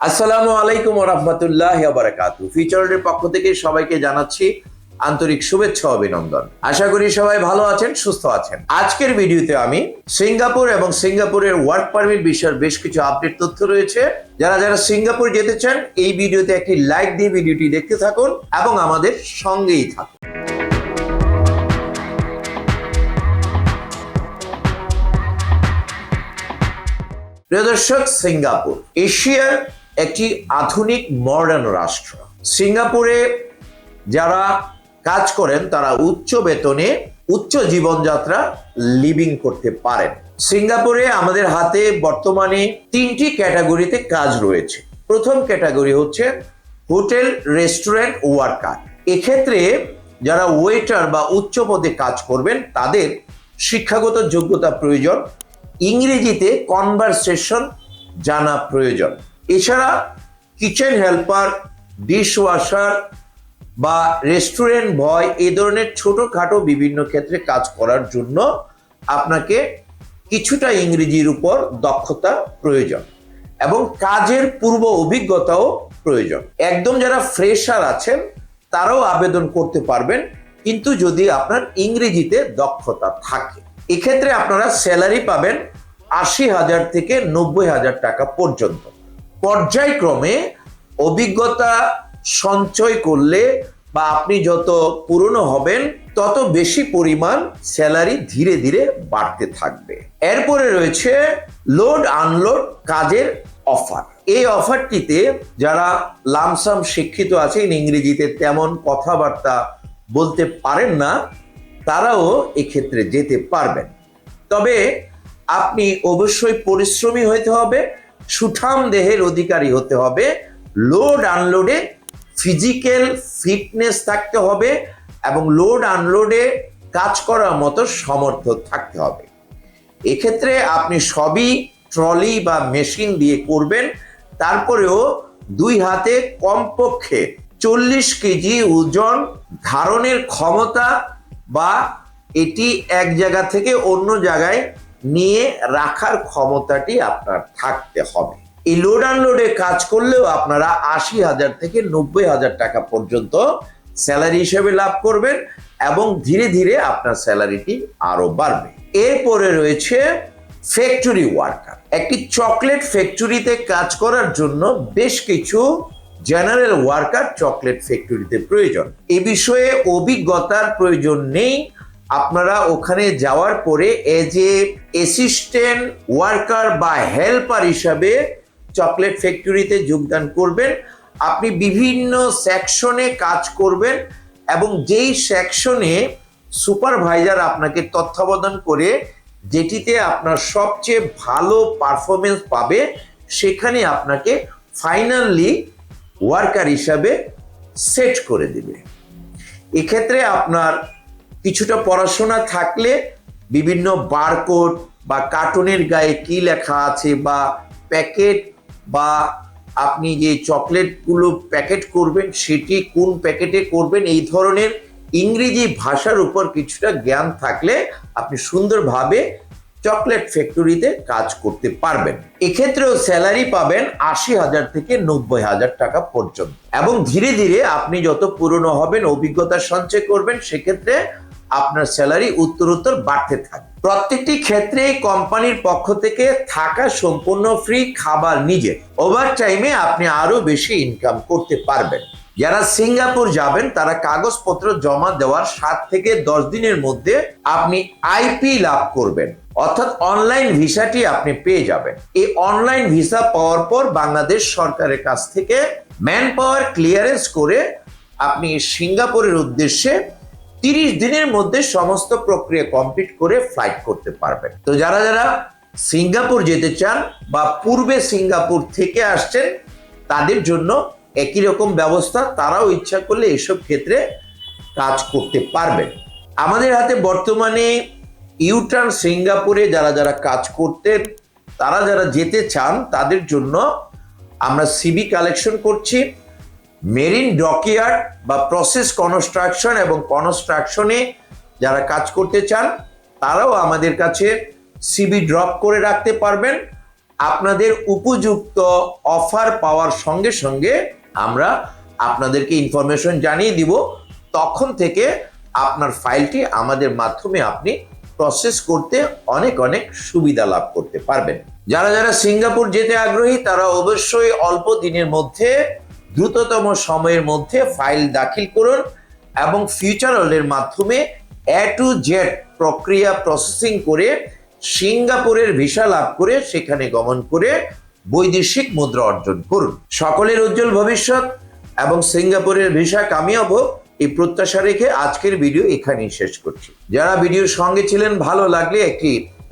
আসসালামু আলাইকুম রহমতুল্লাহ বারাকাতু ফিচারের পক্ষ থেকে সবাইকে জানাচ্ছি আন্তরিক শুভেচ্ছা অভিনন্দন। আশা করি সবাই ভালো আছেন, সুস্থ আছেন। আজকের ভিডিওতে আমি সিঙ্গাপুর এবং সিঙ্গাপুরের ওয়ার্ক পারমিট বিষয়ের বেশ কিছু আপডেট তথ্য রয়েছে। যারা যারা সিঙ্গাপুর যেতে চান, এই ভিডিওতে একটি লাইক দিয়ে ভিডিওটি দেখতে থাকুন এবং আমাদের সঙ্গেই থাকুন। প্রিয় দর্শক, সিঙ্গাপুর, এশিয়ার একটি আধুনিক মডার্ন রাষ্ট্র। সিঙ্গাপুরে যারা কাজ করেন, তারা উচ্চ বেতনে উচ্চ জীবনযাত্রা লিভিং করতে পারেন। সিঙ্গাপুরে আমাদের হাতে বর্তমানে তিনটি ক্যাটাগরিতে কাজ রয়েছে। প্রথম ক্যাটাগরি হচ্ছে হোটেল, রেস্টুরেন্ট, ওয়ার্কার। এক্ষেত্রে যারা ওয়েটার বা উচ্চ পদে কাজ করবেন, তাদের শিক্ষাগত যোগ্যতা প্রয়োজন। ইংরেজিতে কনভারসেশন জানা প্রয়োজন। এছাড়া কিচেন হেল্পার ডিশ ওয়াশার বা রেস্টুরেন্ট বয় এই ধরনের ছোটোখাটো বিভিন্ন ক্ষেত্রে কাজ করার জন্য আপনাকে কিছুটা ইংরেজির উপর দক্ষতা প্রয়োজন এবং কাজের পূর্ব অভিজ্ঞতাও প্রয়োজন। একদম যারা ফ্রেশার আছেন, তারাও আবেদন করতে পারবেন, কিন্তু যদি আপনার ইংরেজিতে দক্ষতা থাকে। এক্ষেত্রে আপনারা স্যালারি পাবেন আশি হাজার থেকে নব্বই হাজার টাকা পর্যন্ত। পর্যায়ক্রমে অভিজ্ঞতা সঞ্চয় করলে বা আপনি যত পুরনো হবেন, তত বেশি পরিমাণ স্যালারি ধীরে ধীরে বাড়তে থাকবে। এরপরে রয়েছে লোড আনলোড কাজের অফার। এই অফারটিতে যারা লামসাম শিক্ষিত আছেন ইংরেজিতে, তেমন কথাবার্তা বলতে পারেন না, তারাও এক্ষেত্রে যেতে পারবেন। তবে আপনি অবশ্যই পরিশ্রমী হতে হবে সুঠাম দেহের অধিকারী হতে হবে। লোড আনলোডে ফিজিক্যাল ফিটনেস থাকতে হবে এবং লোড আনলোডে কাজ করার মতো সমর্থ থাকতে হবে। এক্ষেত্রে আপনি সবই ট্রলি বা মেশিন দিয়ে করবেন। তারপরেও দুই হাতে কমপক্ষে চল্লিশ কেজি ওজন ধারণের ক্ষমতা বা এটি এক জায়গা থেকে অন্য জায়গায় নিয়ে রাখার ক্ষমতাটি আপনার থাকতে হবে। এই লোড আনলোডে কাজ করলেও আপনারা আশি হাজার থেকে নব্বই হাজার টাকা পর্যন্ত স্যালারি হিসেবে লাভ করবেন এবং ধীরে ধীরে আপনার স্যালারিটি আরও বাড়বে। এরপরে রয়েছে ফ্যাক্টরি ওয়ার্কার একটি চকলেট ফ্যাক্টরিতে কাজ করার জন্য বেশ কিছু জেনারেল ওয়ার্কার চকলেট ফ্যাক্টরিতে প্রয়োজন। এ বিষয়ে অভিজ্ঞতার প্রয়োজন নেই। আপনারা ওখানে যাওয়ার পরে এজ এ অ্যাসিস্ট্যান্ট ওয়ার্কার বা হেল্পার হিসাবে চকলেট ফ্যাক্টরিতে যোগদান করবেন। আপনি বিভিন্ন সেকশনে কাজ করবেন এবং যেই সেকশনে সুপারভাইজার আপনাকে তত্ত্বাবধান করে যেটিতে আপনার সবচেয়ে ভালো পারফরমেন্স পাবে, সেখানে আপনাকে ফাইনালি ওয়ার্কার হিসাবে সেট করে দিবে। এক্ষেত্রে আপনার কিছুটা পড়াশোনা থাকলে বিভিন্ন বারকোড বা কার্টুনের গায়ে কি লেখা আছে বা প্যাকেট বা আপনি যে চকলেটগুলো প্যাকেট করবেন, সেটি কোন প্যাকেটে করবেন, এই ধরনের ইংরেজি ভাষার উপর কিছুটা জ্ঞান থাকলে আপনি সুন্দরভাবে চকলেট ফ্যাক্টরিতে কাজ করতে পারবেন। এক্ষেত্রেও স্যালারি পাবেন আশি হাজার থেকে নব্বই হাজার টাকা পর্যন্ত। এবং ধীরে ধীরে আপনি যত পুরনো হবেন অভিজ্ঞতা সঞ্চয় করবেন, সেক্ষেত্রে আপনার স্যালারি উত্তরোত্তর বাড়তে থাকবে প্রত্যেকটি ক্ষেত্রে কোম্পানির পক্ষ থেকে থাকা সম্পূর্ণ ফ্রি খাবার নিজে। ওভার টাইমে আপনি আরও বেশি ইনকাম করতে পারবেন। যারা সিঙ্গাপুর যাবেন, তারা কাগজপত্র জমা দেওয়ার সাত থেকে দশ দিনের মধ্যে আপনি আইপি লাভ করবেন। অর্থাৎ অনলাইন ভিসাটি আপনি পেয়ে যাবেন। এই অনলাইন ভিসা পাওয়ার পর বাংলাদেশ সরকারের কাছ থেকে ম্যান পাওয়ার ক্লিয়ারেন্স করে আপনি সিঙ্গাপুরের উদ্দেশ্যে তিরিশ দিনের মধ্যে সমস্ত প্রক্রিয়া কমপ্লিট করে ফ্লাইট করতে পারবেন। তো যারা যারা সিঙ্গাপুর যেতে চান বা পূর্বে সিঙ্গাপুর থেকে আসছেন, তাদের জন্য একই রকম ব্যবস্থা, তারাও ইচ্ছা করলে এসব ক্ষেত্রে কাজ করতে পারবেন। আমাদের হাতে বর্তমানে ইউটার্ন সিঙ্গাপুরে যারা যারা কাজ করতেন, তারা যারা যেতে চান, তাদের জন্য আমরা সিবি কালেকশন করছি। মেরিন ডকইয়ার্ড বা প্রসেস কনস্ট্রাকশন এবং কনস্ট্রাকশনে যারা কাজ করতে চান, তারাও আমাদের কাছে সিবি ড্রপ করে রাখতে পারবেন। আপনাদের উপযুক্ত অফার পাওয়ার সঙ্গে সঙ্গে আমরা আপনাদেরকে ইনফরমেশন জানিয়ে দিব। তখন থেকে আপনার ফাইলটি আমাদের মাধ্যমে আপনি প্রসেস করতে অনেক অনেক সুবিধা লাভ করতে পারবেন। যারা যারা সিঙ্গাপুর যেতে আগ্রহী, তারা অবশ্যই অল্প দিনের মধ্যে দ্রুততম সময়ের মধ্যে ফাইল দাখিল করুন এবং ফিউচার ওয়ার্ল্ডের মাধ্যমে এ টু জেড প্রক্রিয়া প্রসেসিং করে সিঙ্গাপুরের ভিসা লাভ করে সেখানে গমন করে বৈদেশিক মুদ্রা অর্জন করুন। সকলের উজ্জ্বল ভবিষ্যৎ এবং সিঙ্গাপুরের ভিসা কামিয়াব এই প্রত্যাশা রেখে আজকের ভিডিও এখানেই শেষ করছি। যারা ভিডিওর সঙ্গে ছিলেন, ভালো লাগলে একটি